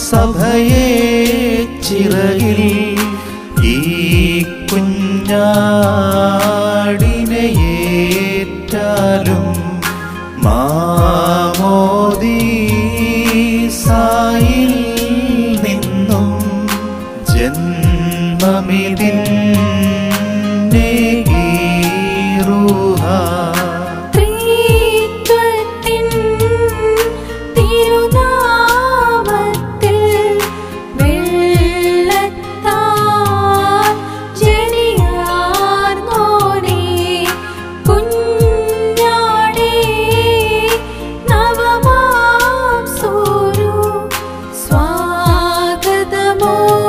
സഭയെ ചിറകിൽ ഈ കുഞ്ഞാടിനേറ്റാലും ഏറ്റാലും മാമോദീ സായിൽ നിന്നും ജന്മമിതിൻ Oh